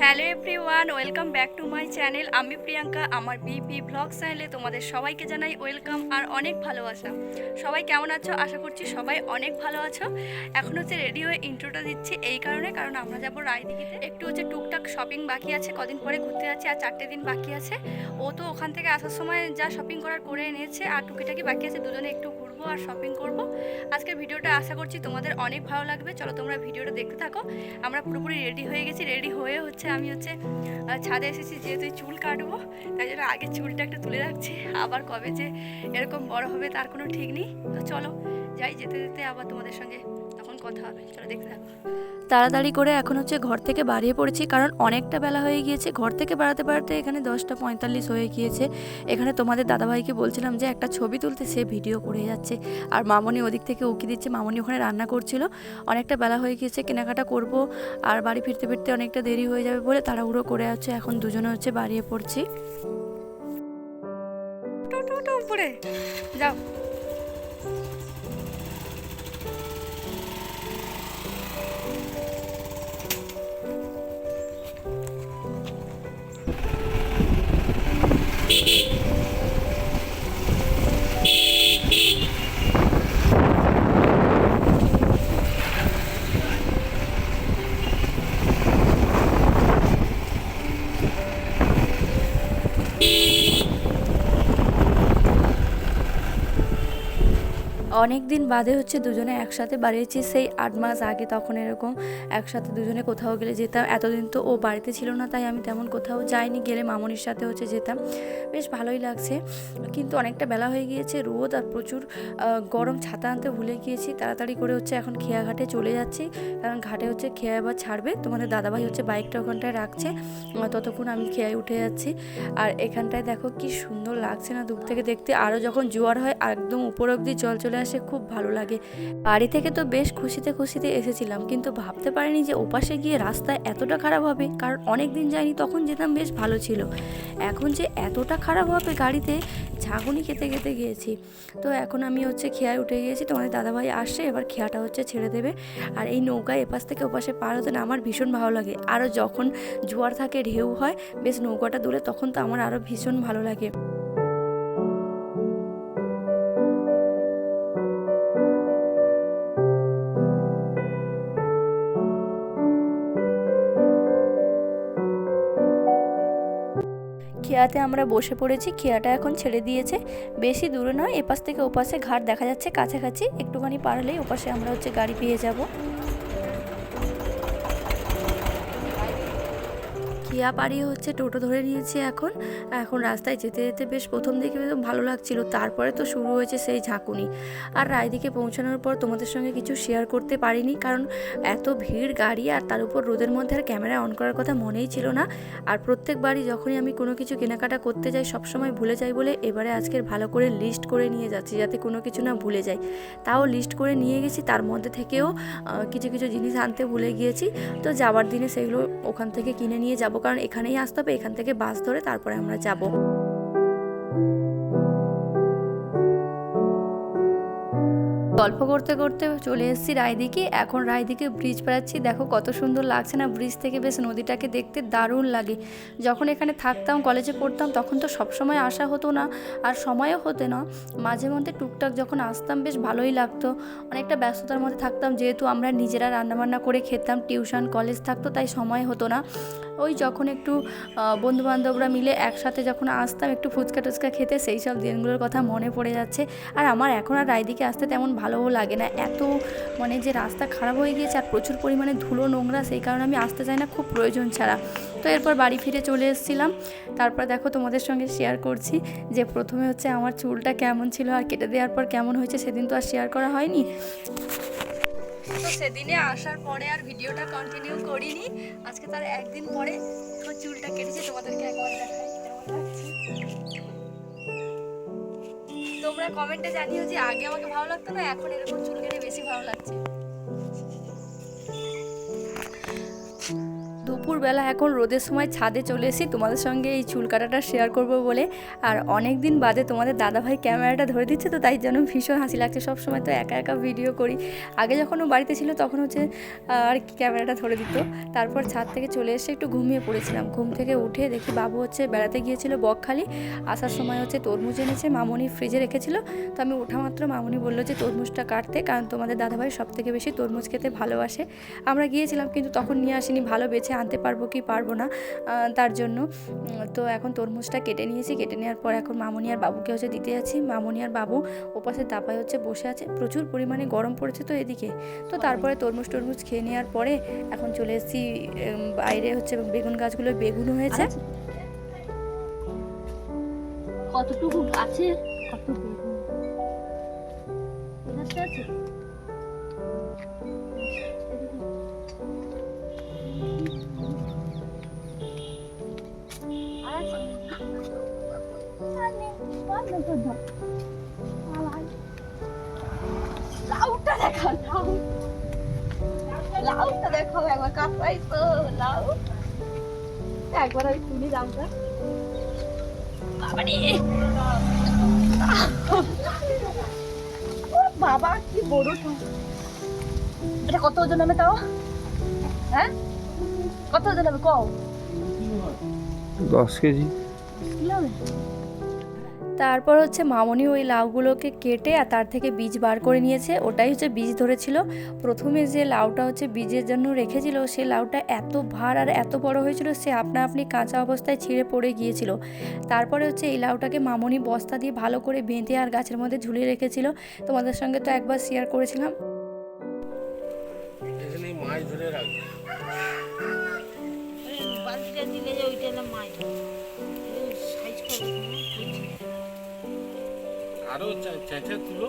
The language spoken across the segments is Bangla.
Hello everyone, welcome back to my channel. আমি প্রিয়াঙ্কা, আমার বিপি ব্লগ চ্যানেলে তোমাদের সবাইকে জানাই ওয়েলকাম আর অনেক ভালোবাসা। সবাই কেমন আছো? আশা করছি সবাই অনেক ভালো আছো। এখন হচ্ছে রেডি ইন্ট্রোটা দিচ্ছি এই কারণে, কারণ আমরা যাব রায়দিঘিতে। একটু হচ্ছে টুকটাক শপিং বাকি আছে, কদিন পরে ঘুরতে যাচ্ছি আর চারটে দিন বাকি আছে। ও তো ওখান থেকে আসার সময় যা শপিং করার করে এনেছে আর টুকিটাকি বাকি আছে, দুজনে একটু ঘুরবো আর শপিং করব। আজকের ভিডিওটা আশা করছি তোমাদের অনেক ভালো লাগবে। চলো তোমরা ভিডিওটা দেখতে থাকো। আমরা পুরোপুরি রেডি হয়ে গেছি। রেডি হয়ে হচ্ছে আমি হচ্ছে ছাদে এসেছি যেহেতু চুল কাটবো, তাই জন্য আগে চুলটা একটা তুলে রাখছি। আবার কবে যে এরকম বড় হবে তার কোনো ঠিক নেই। তো চলো, যাই যেতে যেতে আবার তোমাদের সঙ্গে কথা। হবে চলো দেখতে থাকো। তাড়াতাড়ি করে এখন হচ্ছে ঘর থেকে বাড়িয়ে পড়েছি কারণ অনেকটা বেলা হয়ে গিয়েছে। ঘর থেকে বাড়াতে বাড়াতে এখানে দশটা পঁয়তাল্লিশ হয়ে গিয়েছে। এখানে তোমাদের দাদাভাইকে বলছিলাম যে একটা ছবি তুলতে সে ভিডিও করে যাচ্ছে। আর মামনি ওদিক থেকে উকি দিচ্ছে। মামনি ওখানে রান্না করছিল। অনেকটা বেলা হয়ে গিয়েছে কেনাকাটা করব। আর বাড়ি ফিরতে ফিরতে অনেকটা দেরি হয়ে যাবে বলে তাড়াহুড়ো করে আছে। এখন দুজনে হচ্ছে বাড়িয়ে পড়ছি। যাও। অনেক দিন বাদে হচ্ছে দুজনে একসাথে বাড়িয়েছি, সেই আট মাস আগে তখন এরকম একসাথে দুজনে কোথাও গেলে যেতাম। এতদিন তো ও বাড়িতে ছিল না, তাই আমি তেমন কোথাও যাইনি, গেলে মামনির সাথে হচ্ছে যেতাম। বেশ ভালোই লাগছে, কিন্তু অনেকটা বেলা হয়ে গিয়েছে, রোদ আর প্রচুর গরম ছাতা আনতে ভুলে গিয়েছি। তাড়াতাড়ি করে হচ্ছে এখন খেয়া ঘাটে চলে যাচ্ছি, কারণ ঘাটে হচ্ছে খেয়া এবার ছাড়বে। তোমাদের দাদাভাই হচ্ছে বাইকটা ওখানটায় রাখছে ততক্ষণ আমি খেয়ায় উঠে যাচ্ছি। আর এখানটায় দেখো কি সুন্দর লাগছে না, দূর থেকে দেখতে। আরও যখন জোয়ার হয়, একদম উপর অব্দি জল চলে আসে খুব ভালো লাগে। বাড়ি থেকে তো বেশ খুশিতে খুশিতে এসেছিলাম, কিন্তু ভাবতে পারিনি যে ওপাশে গিয়ে রাস্তা এতটা খারাপ হবে, কারণ অনেক দিন যাইনি তখন যেতাম বেশ ভালো ছিল। এখন যে এতটা খারাপ হবে গাড়িতে, ঝাঁকুনি খেতে খেতে গিয়েছি। তো এখন আমি হচ্ছে খেয়ায় উঠে গিয়েছি, তোমাদের দাদাভাই আসছে, এবার খেয়াটা হচ্ছে ছেড়ে দেবে। আর এই নৌকায় এপাশ থেকে ওপাশে পার হতে না আমার ভীষণ ভালো লাগে। আরও যখন জোয়ার থাকে, ঢেউ হয়, বেশ নৌকাটা দূরে, তখন তো আমার আরও ভীষণ ভালো লাগে। খেয়াতে আমরা বসে পড়েছি, খেয়াটা এখন ছেড়ে দিয়েছে। বেশি দূরে নয়, এপাশ থেকে ওপাশে ঘাট দেখা যাচ্ছে, কাছাকাছি। একটুখানি পারলেই ওপাশে আমরা হচ্ছে গাড়ি পেয়ে যাব। খেয়া পাড়িয়ে হচ্ছে টোটো ধরে নিয়েছি এখন। এখন রাস্তায় যেতে যেতে বেশ প্রথম দিকে ভালো লাগছিল, তারপরে তো শুরু হয়েছে সেই ঝাঁকুনি। আর রায়দিকে পৌঁছানোর পর তোমাদের সঙ্গে কিছু শেয়ার করতে পারিনি, কারণ এত ভিড় গাড়ি আর তার উপর রোদের মধ্যে আর ক্যামেরা অন করার কথা মনেই ছিল না। আর প্রত্যেকবারই যখনই আমি কোনো কিছু কেনাকাটা করতে যাই, সবসময় ভুলে যাই বলে এবারে আজকের ভালো করে লিস্ট করে নিয়ে যাচ্ছি, যাতে কোনো কিছু না ভুলে যাই। তাও লিস্ট করে নিয়ে গেছি, তার মধ্যে থেকেও কিছু কিছু জিনিস আনতে ভুলে গিয়েছি। তো যাওয়ার দিনে সেগুলো ওখান থেকে কিনে নিয়ে যাব কারণ এখানেই আসতে হবে, এখান থেকে বাস ধরে তারপরে আমরা যাব। গল্প করতে করতে চলে এসেছি রায়দিকে, এখন রায়দিকে ব্রিজ পেরাচ্ছি। দেখো কত সুন্দর লাগছে না ব্রিজ থেকে বেশ নদীটাকে দেখতে দারুণ লাগে। যখন এখানে থাকতাম কলেজে পড়তাম, তখন তো সবসময় আসা হতো না, আর সময়ও হতো না। মাঝে মধ্যে টুকটাক যখন আসতাম, বেশ ভালোই লাগতো। অনেকটা ব্যস্ততার মধ্যে থাকতাম, যেহেতু আমরা নিজেরা রান্নাবান্না করে খেতাম টিউশন কলেজ থাকতো, তাই সময় হতো না। ওই যখন একটু বন্ধু বান্ধবরা মিলে একসাথে যখন আসতাম একটু ফুচকা টুচকা খেতে, সেই সব দিনগুলোর কথা মনে পড়ে যাচ্ছে। আর আমার এখন আর রায়দিকে আসতে তেমন ভালোও লাগে না। এত মানে যে রাস্তা খারাপ হয়ে গিয়েছে আর প্রচুর পরিমাণে ধুলো নোংরা, সেই কারণে আমি আসতে চাই না খুব প্রয়োজন ছাড়া। তো এরপর বাড়ি ফিরে চলে এসেছিলাম। তারপর দেখো তোমাদের সঙ্গে শেয়ার করছি যে প্রথমে হচ্ছে আমার চুলটা কেমন ছিল আর কেটে দেওয়ার পর কেমন হয়েছে সেদিন তো আর শেয়ার করা হয়নি। তো সেদিনে আসার পরে আর ভিডিওটা কন্টিনিউ করিনি আজকে তার একদিন পরে তো চুলটা কেটেছে, তোমাদেরকে একবার দেখাই। তোমরা কমেন্টে জানিও যে আগে আমাকে ভালো লাগতো না, এখন এরকম চুল কেটে বেশি ভালো লাগছে দুপুরবেলা এখন রোদের সময় ছাদে চলে এসেছি। তোমাদের সঙ্গে এই চুল কাটাটা শেয়ার করব বলে। আর অনেক দিন বাদে তোমাদের দাদাভাই ক্যামেরাটা ধরে দিচ্ছে, তো তাই জন্য ভীষণ হাসি লাগছে। সব সময় তো একা একা ভিডিও করি। আগে যখন ও বাড়িতে ছিল তখন হচ্ছে আর কি ক্যামেরাটা ধরে দিত। তারপর ছাদ থেকে চলে এসে একটু ঘুমিয়ে পড়েছিলাম। ঘুম থেকে উঠে দেখি বাবু হচ্ছে বেড়াতে গিয়েছিল বকখালি। আসার সময় হচ্ছে তরমুজ এনেছে, মামনি ফ্রিজে রেখেছিল। তো আমি ওঠা মাত্র মামনি বলল যে, তরমুজটা কাটতে কারণ তোমাদের দাদাভাই সব থেকে বেশি তরমুজ খেতে ভালোবাসে। আমরা গিয়েছিলাম কিন্তু তখন নিয়ে আসিনি, ভালো বেছে আনতে পারব কি পারব না তার জন্য। তো এখন তরমুজটা কেটে নিয়েছি কেটে নেওয়ার পর এখন মামনি আর বাবুকে হচ্ছে দিতে যাচ্ছি। মামনি আর বাবু ওপাশে দাপায় হচ্ছে বসে আছে। প্রচুর পরিমাণে গরম পড়েছে তো এদিকে। তো তারপরে তরমুজ টরমুজ খেয়ে নেওয়ার পরে এখন চলে এসেছি বাইরে হচ্ছে বেগুন গাছগুলো বেগুন হয়েছে। কতটুকু আছে? কত একবার আমি লাউটা ও বাবা কি বড় এটা কত ওজন হবে তাও? হ্যাঁ? কত ওজন হবে কও? দশ কেজি। কি হবে? তারপর হচ্ছে মামনি ওই লাউগুলোকে কেটে আর তার থেকে বীজ বার করে নিয়েছে। ওটাই হচ্ছে বীজ ধরেছিল। প্রথমে যে লাউটা হচ্ছে বীজের জন্য রেখেছিল, সে লাউটা এত ভার আর এত বড় হয়েছিল, সে আপনা আপনি কাঁচা অবস্থায় ছিঁড়ে পড়ে গিয়েছিল। তারপরে হচ্ছে এই লাউটাকে মামনি বস্তা দিয়ে ভালো করে বেঁধে আর গাছের মধ্যে ঝুলিয়ে রেখেছিল। তোমাদের সঙ্গে তো একবার শেয়ার করেছিলাম। মাছ ধরে রাখবে। আরও চেঁচে তুলো।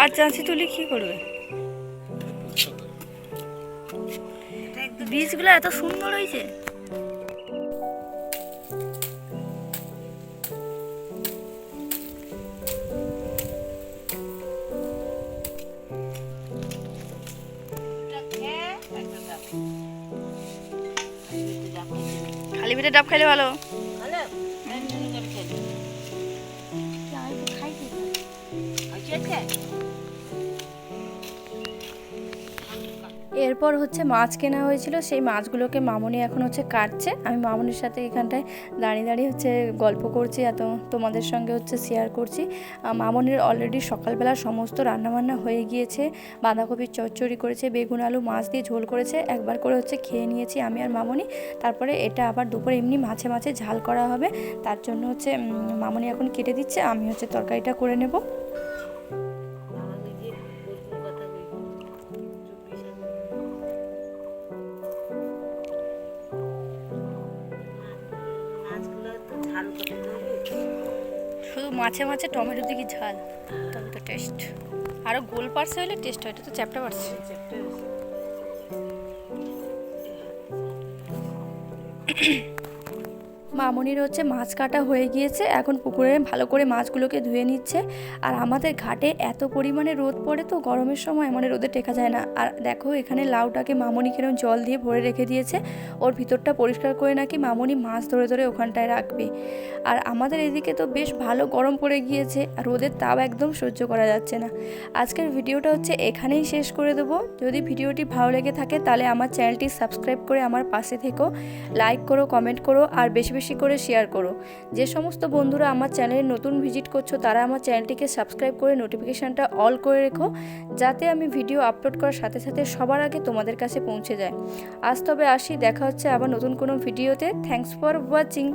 আর চাঁচি তুলি কি করবে? বীজগুলো এত সুন্দর হয়েছে। খালি পেটে ডাব খাইলে ভালো। এরপর হচ্ছে মাছ কেনা হয়েছিল, সেই মাছগুলোকে মামনি এখন হচ্ছে কাটছে। আমি মামনির সাথে এখানটায় দাঁড়িয়ে দাঁড়িয়ে হচ্ছে গল্প করছি এত তোমাদের সঙ্গে হচ্ছে শেয়ার করছি। মামনির অলরেডি সকালবেলা সমস্ত রান্নাবান্না হয়ে গিয়েছে, বাঁধাকপির চচ্চড়ি করেছে, বেগুন, আলু, মাছ দিয়ে ঝোল করেছে, একবার করে হচ্ছে খেয়ে নিয়েছি আমি আর মামনি। তারপরে এটা আবার দুপুরে এমনি মাছে মাছে ঝাল করা হবে, তার জন্য হচ্ছে মামনি এখন কেটে দিচ্ছে, আমি হচ্ছে তরকারিটা করে নেব। মাছে মাছে টমেটো দিকে ঝাল? Tomato taste. আরও গোল পার্সে হলে টেস্ট হয়, এটা তো চ্যাপটা পার্সে মামনির হচ্ছে মাছ কাটা হয়ে গিয়েছে, এখন পুকুরে ভালো করে মাছগুলোকে ধুয়ে নিচ্ছে। আর আমাদের ঘাটে এত পরিমাণে রোদ পড়ে তো গরমের সময় মানে রোদে টেকা যায় না। আর দেখো এখানে লাউটাকে মামনি কেন জল দিয়ে ভরে রেখে দিয়েছে, ওর ভিতরটা পরিষ্কার করে নাকি মামনি মাছ ধরে ধরে ওখানটায় রাখবে। আর আমাদের এদিকে তো বেশ ভালো গরম পড়ে গিয়েছে, আর রোদের তাপ একদম সহ্য করা যাচ্ছে না। আজকের ভিডিওটা হচ্ছে এখানেই শেষ করে দেবো। যদি ভিডিওটি ভালো লেগে থাকে তাহলে আমার চ্যানেলটি সাবস্ক্রাইব করে আমার পাশে থেকো, লাইক করো, কমেন্ট করো, আর বেশি বেশি করে শেয়ার করো। যে সমস্ত বন্ধুরা আমার চ্যানেলে নতুন ভিজিট করছ, তারা আমার চ্যানেলটিকে সাবস্ক্রাইব করে নোটিফিকেশানটা অল করে রেখো, যাতে আমি ভিডিও আপলোড করার সাথে সাথে সবার আগে তোমাদের কাছে পৌঁছে যায়। আজ তবে আসি, দেখা হচ্ছে আবার নতুন কোনো ভিডিওতে থ্যাংকস ফর ওয়াচিং